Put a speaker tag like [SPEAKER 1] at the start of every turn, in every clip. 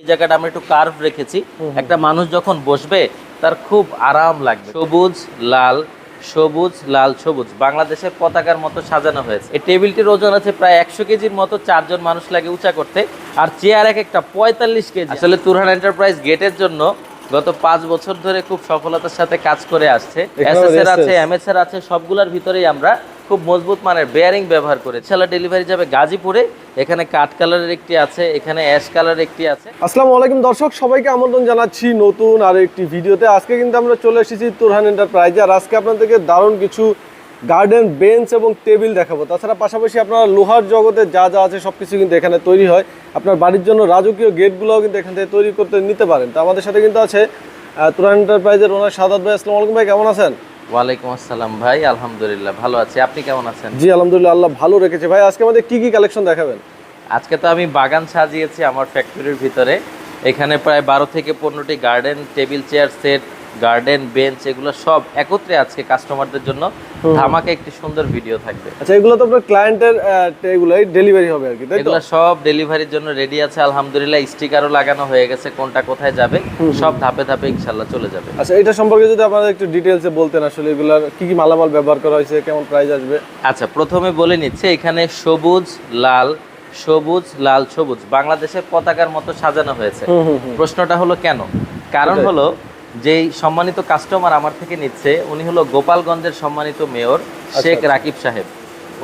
[SPEAKER 1] এই জায়গাটা আমরা একটু কার্ভ রেখেছি। একটা মানুষ যখন বসবে তার খুব আরাম লাগবে। সবুজ লাল সবুজ লাল সবুজ। বাংলাদেশের পতাকার মতো সাজানো হয়েছে। এই টেবিলটির ওজন আছে প্রায় একশো কেজির মতো চারজন মানুষ লাগে উঁচা করতে। আর চেয়ার এক একটা পঁয়তাল্লিশ কেজি। আসলে তুরহান এন্টারপ্রাইজ গেটের জন্য গত পাঁচ বছর ধরে খুব সফলতার সাথে কাজ করে আসছে। এসএসআর আছে এমএসআর আছে সবগুলোর ভিতরেই আমরা খুব মজবুত মানের বেয়ারিং ব্যবহার করে। ছেলা ডেলিভারি যাবে গাজীপুরে। এখানে কাঠ কালারের একটি আছে এখানে অ্যাশ কালারের একটি আছে।
[SPEAKER 2] আসসালামু আলাইকুম দর্শক সবাইকে আমন্ত্রণ জানাচ্ছি নতুন আর একটি ভিডিওতে। আজকে কিন্তু আমরা চলে এসেছি তুরহান এন্টারপ্রাইজে আর আজকে আপনাদেরকে দারুণ কিছু গার্ডেন বেঞ্চ এবং টেবিল দেখাবো। তাছাড়া পাশাপাশি আপনারা লোহার জগতে যা যা আছে সব কিছু কিন্তু এখানে তৈরি হয়। আপনার বাড়ির জন্য রাজকীয় গেটগুলোও কিন্তু এখান থেকে তৈরি করতে নিতে পারেন। তো আমাদের সাথে কিন্তু আছে আহ, তুরহান এন্টারপ্রাইজের ওনার সাদাত ভাই আসসালামু আলাইকুম ভাই কেমন আছেন?
[SPEAKER 1] ওয়ালাইকুম আসসালাম ভাই আলহামদুলিল্লাহ ভালো আছি। আপনি কেমন আছেন?
[SPEAKER 2] জি আলহামদুলিল্লাহ আল্লাহ ভালো রেখেছে। ভাই আজকে আমাদের কি কি কালেকশন দেখাবেন?
[SPEAKER 1] আজকে তো আমি বাগান সাজিয়েছি আমার ফ্যাক্টরির ভিতরে। এখানে প্রায় বারো থেকে পনেরোটি garden table chair set garden bench এগুলো সব একত্রে আজকে কাস্টমারদের জন্য ধামাকে একটি সুন্দর ভিডিও থাকবে।
[SPEAKER 2] আচ্ছা এগুলো তো আপনার ক্লায়েন্টের এগুলোই ডেলিভারি হবে আর কি তাই
[SPEAKER 1] এগুলো সব ডেলিভারির জন্য রেডি আছে আলহামদুলিল্লাহ। স্টিকারও লাগানো হয়ে গেছে কোনটা কোথায় যাবে সব ধাপে ধাপে ইনশাল্লাহ চলে যাবে।
[SPEAKER 2] আচ্ছা এটা সম্পর্কে যদি আপনারা একটু ডিটেলসে বলতেন আসলে এগুলার কি কি মালামাল ব্যবহার করা হয়েছে কেমন প্রাইস আসবে?
[SPEAKER 1] আচ্ছা প্রথমে বলে নিচ্ছে এখানে সবুজ লাল সবুজ লাল সবুজ। বাংলাদেশের পতাকার মতো সাজানো হয়েছে। প্রশ্নটা হলো কেন? কারণ হলো যেই সম্মানিত কাস্টমার আমার থেকে নিচ্ছে উনি হলো গোপালগঞ্জের সম্মানিত মেয়র শেখ রাকিব সাহেব।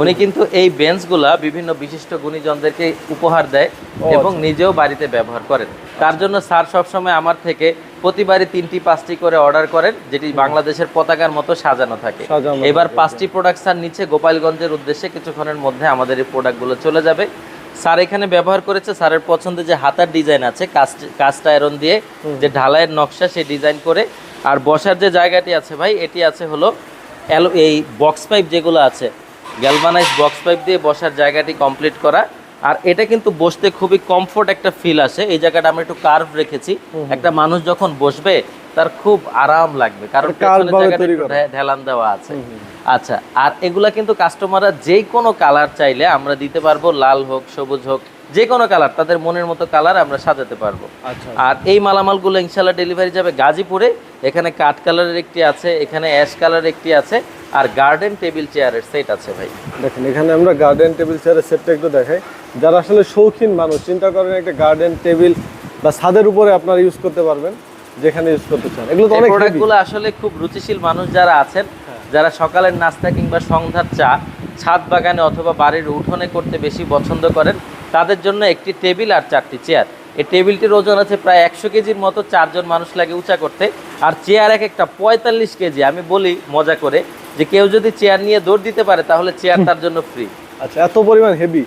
[SPEAKER 1] উনি কিন্তু এই বেঞ্চগুলা বিভিন্ন বিশিষ্ট গুণীজনদেরকে উপহার দেয় এবং নিজেও বাড়িতে ব্যবহার করেন। তার জন্য স্যার সবসময় আমার থেকে প্রতিবারই তিনটি পাঁচটি করে অর্ডার করেন যেটি বাংলাদেশের পতাকার মতো সাজানো থাকে। এবার পাঁচটি প্রোডাক্ট স্যার নিচ্ছে গোপালগঞ্জের উদ্দেশ্যে কিছুক্ষণের মধ্যে আমাদের এই প্রোডাক্টগুলো চলে যাবে। স্যার এখানে ব্যবহার করেছে স্যারের পছন্দে যে হাতার ডিজাইন আছে কাস্ট কাস্ট আয়রন দিয়ে যে ঢালাইয়ের নকশা সে ডিজাইন করে। আর বসার যে জায়গাটি আছে ভাই এটি আছে হলো অ্যালো এই বক্স পাইপ যেগুলো আছে গ্যালভানাইজ বক্স পাইপ দিয়ে বসার জায়গাটি কমপ্লিট করা। আর এটা কিন্তু বসতে খুবই কমফোর্ট একটা ফিল আসে। এই জায়গাটা আমরা একটু কার্ভ রেখেছি। একটা মানুষ যখন বসবে তার খুব আরাম লাগবে। কারণ ঢেলান দেওয়া আছে। আচ্ছা আর এগুলা কিন্তু কাস্টমাররা যে কোনো কালার চাইলে আমরা দিতে পারব লাল হোক সবুজ হোক যে কোনো কালার তাদের মনের মতো কালার আমরা সাজাতে পারব।
[SPEAKER 2] আচ্ছা
[SPEAKER 1] আর এই মালামালগুলো ইনশাল্লাহ ডেলিভারি যাবে গাজীপুরে এখানে কাঠ কালারের একটি আছে এখানে অ্যাশ কালারের একটি আছে আর গার্ডেন টেবিল চেয়ারের সেট আছে ভাই।
[SPEAKER 2] দেখেন এখানে আমরা গার্ডেন টেবিল চেয়ারের সেটটা একটু দেখাই। যারা আসলে শৌখিন মানুষ চিন্তা করেন একটা গার্ডেন টেবিল বা ছাদের উপরে আপনারা ইউজ করতে পারবেন যেখানে ইউজ করতে চান। এগুলো তো অনেক
[SPEAKER 1] প্রোডাক্টগুলো আসলে খুব রুচিশীল মানুষ যারা আছেন যারা সকালের নাস্তা কিংবা সন্ধ্যার চা ছাদ বাগানে অথবা বাড়ির উঠোনে করতে বেশি পছন্দ করেন তাদের জন্য একটি টেবিল আর চারটি চেয়ার। এই টেবিলটির ওজন আছে প্রায় একশো কেজির মতো চারজন মানুষ লাগে উঁচা করতে। আর চেয়ার এক একটা পঁয়তাল্লিশ কেজি। আমি বলি মজা করে যে কেউ যদি চেয়ার নিয়ে দৌড় দিতে পারে তাহলে চেয়ার তার জন্য ফ্রি
[SPEAKER 2] আচ্ছা এত পরিমাণ হেভি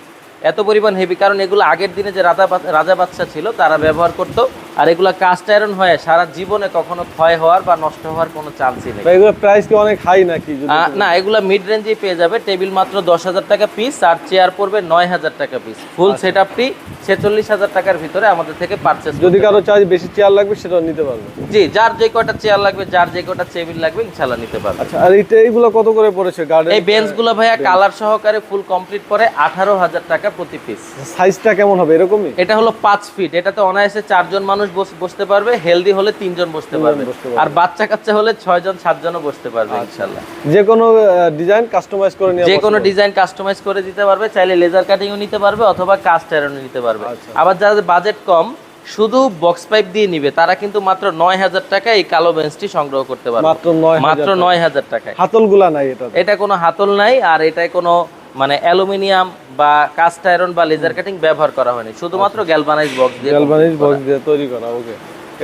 [SPEAKER 1] এত পরিমাণ হেভি কারণ এগুলো আগের দিনে যে রাজা রাজা বাচ্চা ছিল তারা ব্যবহার করতো। আর এগুলো কাস্ট আয়রন হয় সারা জীবনে কখনো ক্ষয় হওয়ার বা নষ্ট হওয়ার কোনো চান্সই নেই।
[SPEAKER 2] এগুলো প্রাইস কি অনেক হাই নাকি
[SPEAKER 1] না এগুলো মিড রেঞ্জেই পেয়ে যাবে। টেবিল মাত্র দশ হাজার টাকা পিস আর চেয়ার পড়বে নয় হাজার টাকা পিস ফুল সেট আপটি ছেচল্লিশ হাজার টাকার ভিতরে আমাদের থেকে পারচেস
[SPEAKER 2] যদি কারও চাই বেশি চেয়ার লাগবে সেটাও নিতে পারবে।
[SPEAKER 1] জি যার যে কয়টা চেয়ার লাগবে যার যে কয়টা টেবিল লাগবে ইনশাল্লাহ নিতে পারবে।
[SPEAKER 2] আচ্ছা আর এইটা এইগুলো কত করে পড়েছে গার্ডেন
[SPEAKER 1] এই বেঞ্চগুলো ভাইয়া কালার সহকারে ফুল কমপ্লিট করে আঠারো হাজার টাকা প্রতি পিস
[SPEAKER 2] সাইজটা কেমন হবে এরকমই?
[SPEAKER 1] এটা হলো পাঁচ ফিট এটাতে অনায়াসে চারজন মানুষ বস- বসতে পারবে হেলদি হলে তিনজন বসতে পারবে। আর বাচ্চা কাচ্চা হলে ছয়জন সাতজনও বসতে পারবে ইনশাল্লাহ
[SPEAKER 2] যে কোনো ডিজাইন কাস্টমাইজ করে
[SPEAKER 1] যে কোনো ডিজাইন কাস্টমাইজ করে দিতে পারবে চাইলে লেজার কাটিংও নিতে পারবে অথবা কাস্ট আয়রনও নিতে পারবে।
[SPEAKER 2] আচ্ছা।
[SPEAKER 1] আবার যাদের বাজেট কম শুধু বক্স পাইপ দিয়ে নিবে তারা কিন্তু মাত্র নয় হাজার টাকা এই কালো বেঞ্চটি সংগ্রহ করতে পারবে।
[SPEAKER 2] মাত্র নয়
[SPEAKER 1] মাত্র নয় হাজার টাকায়।
[SPEAKER 2] হাতলগুলা নাই এটা
[SPEAKER 1] এটা কোনো হাতল নাই আর এটায় কোনো মানে অ্যালুমিনিয়াম বা কাস্ট আয়রন বা লেজার কাটিং ব্যবহার করা হয়নি। শুধুমাত্র গ্যালভানাইজ বক্স দিয়ে
[SPEAKER 2] গ্যালভানিজ বক্স দিয়ে তৈরি করা ওকে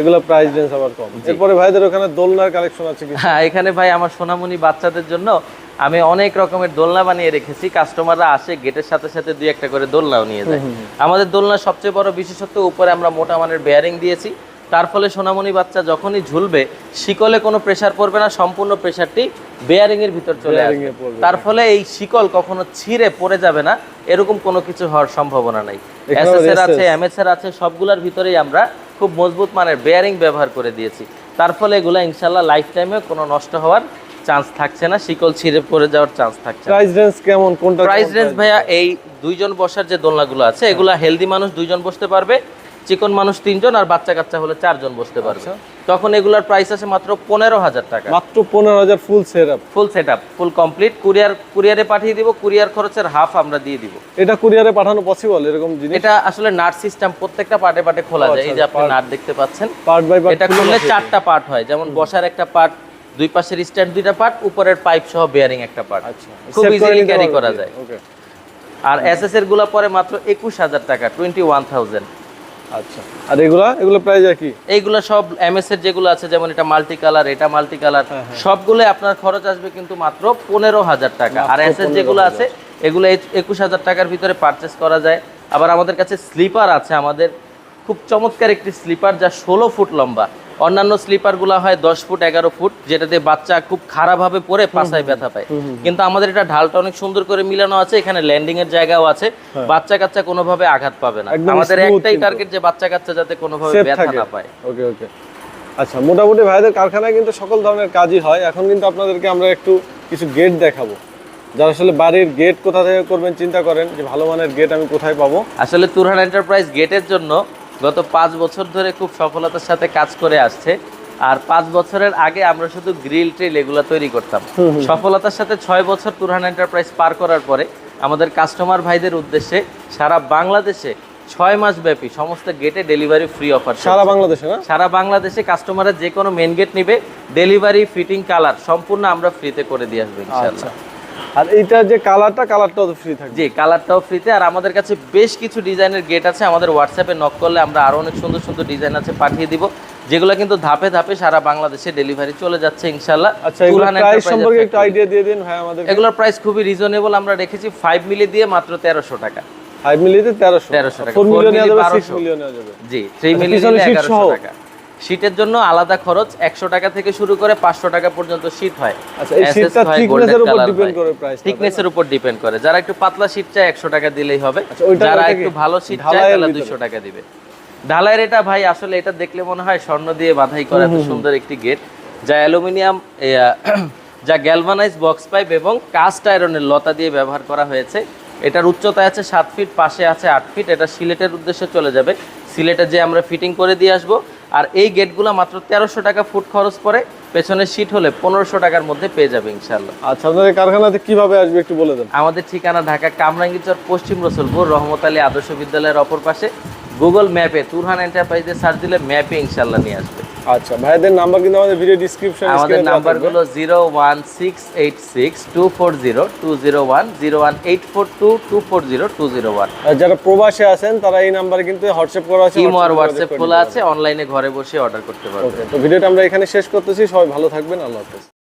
[SPEAKER 2] এগুলো প্রাইস রেঞ্জ আবার কম। এরপরে ভাইদের ওখানে দোলনার কালেকশন আছে কি
[SPEAKER 1] হ্যাঁ এখানে ভাই আমার সোনামণি বাচ্চাদের জন্য আমি অনেক রকমের দোলনা বানিয়ে রেখেছি। কাস্টমাররা আসে গেটের সাথে সাথে দুই একটা করে দোলনাও নিয়ে যায়। আমাদের দোলনার সবচেয়ে বড় বিশেষত্ব উপরে আমরা মোটা মানের বেয়ারিং দিয়েছি। তার ফলে সোনামণি বাচ্চা যখনই ঝুলবে শিকলে কোনো প্রেসার পড়বে না সম্পূর্ণ প্রেসারটি বেয়ারিং এর ভিতর চলে আসবে। তার ফলে এই শিকল কখনো ছিঁড়ে পড়ে যাবে না এরকম কোনো কিছু হওয়ার সম্ভাবনা নাই।
[SPEAKER 2] এখানেও
[SPEAKER 1] এসএস এর
[SPEAKER 2] SS
[SPEAKER 1] আছে এমএস এর আছে সবগুলোর ভিতরেই আমরা খুব মজবুত মানের বেয়ারিং ব্যবহার করে দিয়েছি। তার ফলে এগুলো ইনশাল্লাহ লাইফ টাইমে কোনো নষ্ট হওয়ার চান্স থাকছে না শিকল ছিঁড়ে পড়ে যাওয়ার চান্স থাকছে
[SPEAKER 2] প্রাইস রেঞ্জ কেমন? কোনটা
[SPEAKER 1] প্রাইস রেঞ্জ ভাইয়া এই দুইজন বসার যে দোলনাগুলো আছে এগুলা হেলদি মানুষ দুইজন বসতে পারবে। চিকন মানুষ তিনজন আর বাচ্চা কাচ্চা হলে চারজন বসতে পারবে।
[SPEAKER 2] আচ্ছা।
[SPEAKER 1] তখন এগুলার প্রাইস আছে মাত্র পনেরো হাজার টাকা।
[SPEAKER 2] মাত্র পনেরো হাজার full set up
[SPEAKER 1] full set up full complete courier কুরিয়ারে পাঠিয়ে দিব কুরিয়ার খরচের হাফ আমরা দিয়ে দিব।
[SPEAKER 2] এটা কুরিয়ারে পাঠানো পসিবল এরকম জিনিস?
[SPEAKER 1] এটা আসলে নাট সিস্টেম প্রত্যেকটা পার্টে পার্টে খোলা যায়। এই যে আপনি নাট দেখতে পাচ্ছেন
[SPEAKER 2] পার্ট বাই পার্ট
[SPEAKER 1] এটা খুললে চারটা পার্ট হয়। যেমন বসার একটা পার্ট দুই পাশের স্ট্যান্ড দুইটা পার্ট উপরের পাইপ সহ বেয়ারিং একটা পার্ট
[SPEAKER 2] আচ্ছা
[SPEAKER 1] খুব ইজিলি ক্যারি করা যায়। আর এসএস এরগুলা পরে মাত্র একুশ হাজার টাকা টোয়েন্টি ওয়ান থাউজেন্ড
[SPEAKER 2] আচ্ছা। আর এগুলা? এগুলো প্রাইস কি?
[SPEAKER 1] এইগুলো সব এমএস এর যেগুলো আছে যেমন এটা মাল্টি কালার এটা মাল্টি কালার
[SPEAKER 2] হ্যাঁ,
[SPEAKER 1] সবগুলো আপনার খরচ আসবে কিন্তু মাত্র পনেরো হাজার টাকা। আর
[SPEAKER 2] মাত্র
[SPEAKER 1] এস এর যেগুলো আছে এগুলো একুশ হাজার টাকার ভিতরে পারচেস করা যায়। আবার আমাদের কাছে স্লিপার আছে আমাদের। খুব চমৎকার একটি স্লিপার যা ষোলো ফুট লম্বা। অন্যান্য স্লিপারগুলো হয় দশ ফুট এগারো ফুট যেটাতে বাচ্চা খুব খারাপভাবে পরে পাশায় ব্যথা পায়। কিন্তু আমাদের এটা ঢালটা অনেক সুন্দর করে মিলানো আছে এখানে ল্যান্ডিং এর জায়গাও আছে। বাচ্চা কাচ্চা কোনোভাবে আঘাত পাবে না।
[SPEAKER 2] হ্যাঁ।
[SPEAKER 1] আমাদের একটাই টার্গেট যে বাচ্চা কাচ্চা যাতে কোনোভাবে ব্যথা না পায়।
[SPEAKER 2] ওকে ওকে আচ্ছা মোটামুটি ভাইদের কারখানায় কিন্তু সকল ধরনের কাজই হয়। এখন কিন্তু আপনাদেরকে আমরা একটু কিছু গেট দেখাবো। যারা আসলে বাড়ির গেট কোথা থেকে করবেন চিন্তা করেন যে ভালো মানের গেট আমি কোথায় পাবো।
[SPEAKER 1] আসলে তুরহান এন্টারপ্রাইজ গেটের জন্য গত পাঁচ বছর ধরে খুব সফলতার সাথে কাজ করে আসছে। আর পাঁচ বছরের আগে আমরা শুধু গ্রিল ট্রিল এগুলো তৈরি করতাম। সফলতার সাথে ছয় বছর তুরহান এন্টারপ্রাইজ পার করার পরে আমাদের কাস্টমার ভাইদের উদ্দেশ্যে সারা বাংলাদেশে ছয় মাস ব্যাপী সমস্ত গেটে ডেলিভারি ফ্রি অফার
[SPEAKER 2] সারা বাংলাদেশে না?
[SPEAKER 1] সারা বাংলাদেশে কাস্টমারের যে কোনো মেন গেট নিবে। ডেলিভারি ফিটিং কালার সম্পূর্ণ আমরা ফ্রিতে করে দিয়ে আসব ইনশাআল্লাহ।
[SPEAKER 2] আচ্ছা আর এইটা যে কালারটা কালারটাও ফ্রি থাকবে।
[SPEAKER 1] জি কালারটাও ফ্রিতে আর আমাদের কাছে বেশ কিছু ডিজাইনের গেট আছে। আমাদের হোয়াটসঅ্যাপে নক করলে আমরা আরও অনেক সুন্দর সুন্দর ডিজাইন আছে পাঠিয়ে দিব। যেগুলো কিন্তু ধাপে ধাপে সারা বাংলাদেশে ডেলিভারি চলে যাচ্ছে ইনশাল্লাহ
[SPEAKER 2] আচ্ছা প্রাইস সম্পর্কে একটু আইডিয়া দিয়ে দিন ভাই আমাদের
[SPEAKER 1] এগুলোর প্রাইস খুবই রিজনেবল আমরা রেখেছি ফাইভ মিলি দিয়ে মাত্র তেরোশো টাকা।
[SPEAKER 2] ফাইভ মিলিতে তেরোশো।
[SPEAKER 1] 1300 টাকা।
[SPEAKER 2] Four million
[SPEAKER 1] 1200
[SPEAKER 2] million
[SPEAKER 1] G three
[SPEAKER 2] আচ্ছা,
[SPEAKER 1] মিলি
[SPEAKER 2] পিছনে
[SPEAKER 1] নিলে
[SPEAKER 2] sheet
[SPEAKER 1] এগারোশো
[SPEAKER 2] সহ?
[SPEAKER 1] টাকা। শীটের জন্য আলাদা খরচ একশো টাকা থেকে শুরু করে পাঁচশো টাকা পর্যন্ত শীট হয়।
[SPEAKER 2] আচ্ছা থিকনেসের উপর ডিপেন্ড করে
[SPEAKER 1] যারা একটু পাতলা শীট চায় একশো টাকা দিলেই হবে।
[SPEAKER 2] আচ্ছা,
[SPEAKER 1] যারা একটু ভালো শীট চায়? দুইশো টাকা দিবে। ঢালাইয়ের এটা ভাই আসলে এটা দেখলে মনে হয় স্বর্ণ দিয়ে বাধাই করা এত সুন্দর একটি গেট যা অ্যালুমিনিয়াম যা গ্যালভানাইজ বক্স পাইপ এবং কাস্ট আয়রনের লতা দিয়ে ব্যবহার করা হয়েছে। এটার উচ্চতা আছে সাত ফিট পাশে আছে আট ফিট এটা সিলেটের উদ্দেশ্যে চলে যাবে। সিলেটে যে আমরা ফিটিং করে দিয়ে আসব আর এই গেটগুলো মাত্র তেরোশো টাকা ফুট খরচ পড়ে পেছনের সিট হলে পনেরোশো টাকার মধ্যে পেয়ে যাবে ইনশাল্লাহ
[SPEAKER 2] আচ্ছা আপনাদের কারখানাতে কীভাবে আসবে একটু বলে দেন।
[SPEAKER 1] আমাদের ঠিকানা ঢাকা কামরাঙ্গীচর পশ্চিম রসুলপুর রহমত আলী আদর্শ বিদ্যালয়ের অপর পাশে। গুগল ম্যাপে তুরহান এন্টারপ্রাইজে সার্চ দিলে ম্যাপে ইনশাল্লাহ নিয়ে আসবে।
[SPEAKER 2] আচ্ছা ভাইদের নাম্বার কিন্তু আমাদের ভিডিও ডিসক্রিপশন
[SPEAKER 1] আমাদের নাম্বারগুলো zero one six eight six two four zero two zero one zero one eight four two two four zero two zero one.
[SPEAKER 2] যারা প্রবাসে আছেন তারা এই নাম্বারে কিন্তু হোয়াটসঅ্যাপ করা আছে
[SPEAKER 1] ইমো আর
[SPEAKER 2] WhatsApp
[SPEAKER 1] হোয়াটসঅ্যাপ খোলা আছে অনলাইনে ঘরে বসে অর্ডার করতে পারবে
[SPEAKER 2] পারবেন। তো ভিডিওটা আমরা এখানে শেষ করতেছি সবাই ভালো থাকবেন আল্লাহ হাফেজ।